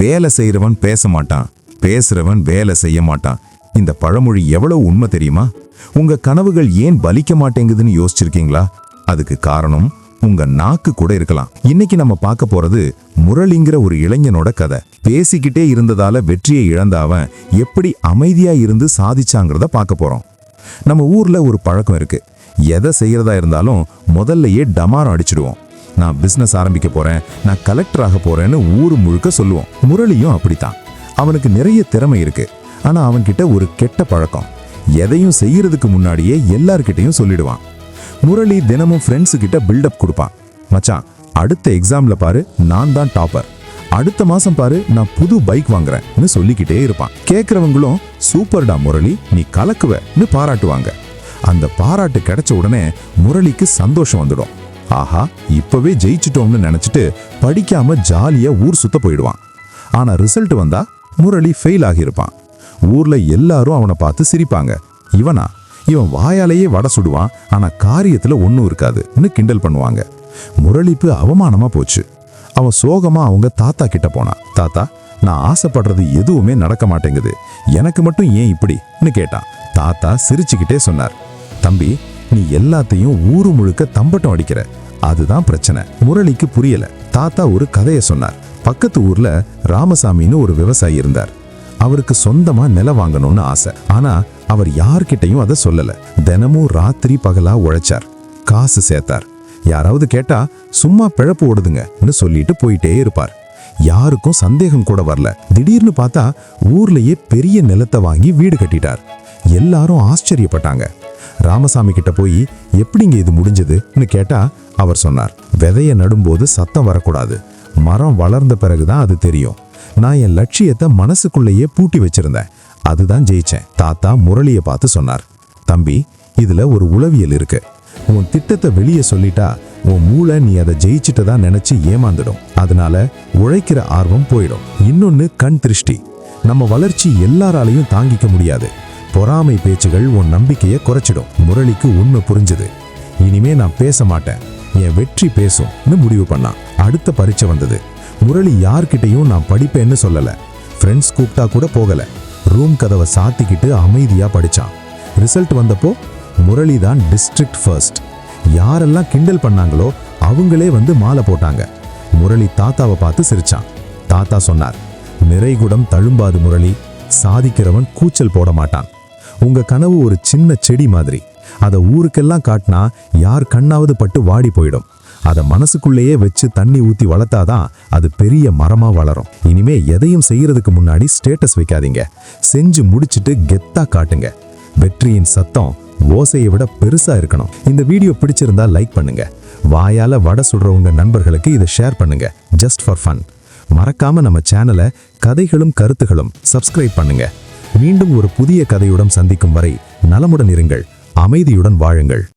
வேலை செய்கிறவன் பேச மாட்டான். பேசுறவன் வேலை செய்ய மாட்டான். இந்த பழமொழி எவ்வளவு உண்மை தெரியுமா? உங்க கனவுகள் ஏன் பலிக்க மாட்டேங்குதுன்னு யோசிச்சிருக்கீங்களா? அதுக்கு காரணம் உங்க நாக்கு கூட இருக்கலாம். இன்னைக்கு நம்ம பார்க்க போறது முரளிங்கிற ஒரு இளைஞனோட கதை. பேசிக்கிட்டே இருந்ததால வெற்றியை இழந்த அவன் எப்படி அமைதியா இருந்து சாதிச்சாங்கிறத பார்க்க போறோம். நம்ம ஊர்ல ஒரு பழக்கம் இருக்கு. எதை செய்யறதா இருந்தாலும் முதல்லயே டமாரம் அடிச்சிடுவோம். நான் பிஸ்னஸ் ஆரம்பிக்க போறேன் நான் கலெக்டர் ஆக போறேன்னு ஊர் முழுக்க சொல்லுவோம். முரளியும் அப்படித்தான். அவனுக்கு நிறைய திறமை இருக்கு. ஆனா அவன்கிட்ட ஒரு கெட்ட பழக்கம். எதையும் செய்யறதுக்கு முன்னாடியே எல்லார்கிட்டையும் சொல்லிடுவான். முரளி தினமும் ஃப்ரெண்ட்ஸு கிட்ட பில்டப் கொடுப்பான். மச்சான் அடுத்த எக்ஸாம்ல பாரு நான் தான் டாப்பர் அடுத்த மாசம் பாரு நான் புது பைக் வாங்குறேன்னு சொல்லிக்கிட்டே இருப்பான். கேட்குறவங்களும் சூப்பர்டா முரளி நீ கலக்குவன்னு பாராட்டுவாங்க. அந்த பாராட்டு கிடைச்ச உடனே முரளிக்கு சந்தோஷம் வந்துடும். ஆஹா இப்பவே ஜெயிச்சிட்டோம்னு நினைச்சிட்டு படிக்காம ஜாலியா ஊர் சுத்த போயிடுவான். ஆனா ரிசல்ட் வந்தா முரளி ஃபெயில் ஆகியிருப்பான். ஊர்ல எல்லாரும் அவனை பார்த்து சிரிப்பாங்க. இவனா? இவன் வாயாலேயே வடை சுடுவான் ஆனா காரியத்துல ஒன்றும் இருக்காதுன்னு கிண்டல் பண்ணுவாங்க. முரளிப்பு அவமானமா போச்சு. அவன் சோகமா அவங்க தாத்தா கிட்ட போனான். தாத்தா நான் ஆசைப்படுறது எதுவுமே நடக்க மாட்டேங்குது. எனக்கு மட்டும் ஏன் இப்படின்னு கேட்டான். தாத்தா சிரிச்சுக்கிட்டே சொன்னார். தம்பி நீ எல்லாத்தையும் ஊரு முழுக்க தம்பட்டம் அடிக்கிற. அதுதான் பிரச்சனை. முரளிக்கு புரியல. தாத்தா ஒரு கதையை சொன்னார். பக்கத்து ஊர்ல ராமசாமின்னு ஒரு விவசாயி இருந்தார். அவருக்கு சொந்தமா நிலம் வாங்கணும்னு ஆசை. ஆனா அவர் யார்கிட்டயும் அதை சொல்லல. தினமும் ராத்திரி பகலா உழைச்சார். காசு சேர்த்தார். யாராவது கேட்டா சும்மா பிழப்பு ஓடுதுங்கன்னு சொல்லிட்டு போயிட்டே இருப்பார். யாருக்கும் சந்தேகம் கூட வரல. திடீர்னு பார்த்தா ஊர்லயே பெரிய நிலத்தை வாங்கி வீடு கட்டிட்டார். எல்லாரும் ஆச்சரியப்பட்டாங்க. ராமசாமி கிட்ட போய் எப்படிங்க இது முடிஞ்சதுன்னு கேட்டா அவர் சொன்னார் விதைய நடும்போது சத்தம் வரக்கூடாது. மரம் வளர்ந்த பிறகுதான் அது தெரியும். நான் என் லட்சியத்தை மனசுக்குள்ளேயே பூட்டி வச்சிருந்தேன். அதுதான் ஜெயிச்சேன். தாத்தா முரளியை பார்த்து சொன்னார் தம்பி இதுல ஒரு உளவியல் இருக்கு. உன் திட்டத்தை வெளியே சொல்லிட்டா உன் மூளை நீ அதை ஜெயிச்சிட்டதா நினைச்சு ஏமாந்துடும். அதனால உழைக்கிற ஆர்வம் போயிடும். இன்னொன்னு கண் திருஷ்டி. நம்ம வளர்ச்சி எல்லாராலையும் தாங்கிக்க முடியாது. பொறாமை பேச்சுகள் உன் நம்பிக்கையை குறைச்சிடும். முரளிக்கு உண்மை புரிஞ்சது. இனிமே நான் பேச மாட்டேன். என் வெற்றி பேசும்னு முடிவு பண்ணான். அடுத்த பரீட்சை வந்தது. முரளி யார்கிட்டயும் நான் படிப்பேன்னு சொல்லலை. ஃப்ரெண்ட்ஸ் கூப்பிட்டா கூட போகலை. ரூம் கதவை சாத்திக்கிட்டு அமைதியாக படிச்சான். ரிசல்ட் வந்தப்போ முரளி தான் டிஸ்ட்ரிக்ட் ஃபர்ஸ்ட் யாரெல்லாம் கிண்டல் பண்ணாங்களோ அவங்களே வந்து மாலை போட்டாங்க. முரளி தாத்தாவை பார்த்து சிரிச்சான். தாத்தா சொன்னார் நிறைகுடம் தழும்பாது முரளி. சாதிக்கிறவன் கூச்சல் போட மாட்டான். உங்க கனவு ஒரு சின்ன செடி மாதிரி. அதை ஊருக்கெல்லாம் காட்டினா யார் கண்ணாவது பட்டு வாடி போயிடும். அதை மனசுக்குள்ளேயே வச்சு தண்ணி ஊற்றி வளர்த்தாதான் அது பெரிய மரமாக வளரும். இனிமே எதையும் செய்யறதுக்கு முன்னாடி ஸ்டேட்டஸ் வைக்காதீங்க. செஞ்சு முடிச்சிட்டு கெத்தா காட்டுங்க. வெற்றியின் சத்தம் ஓசையை விட பெருசா இருக்கணும். இந்த வீடியோ பிடிச்சிருந்தா லைக் பண்ணுங்க. வாயால வடை சுடுறவங்க நண்பர்களுக்கு இதை ஷேர் பண்ணுங்க. ஜஸ்ட் ஃபார் ஃபன் மறக்காம நம்ம சேனலை கதைகளும் கருத்துகளும் சப்ஸ்கிரைப் பண்ணுங்க. மீண்டும் ஒரு புதிய கதையுடன் சந்திக்கும் வரை நலமுடன் இருங்கள் அமைதியுடன் வாழுங்கள்.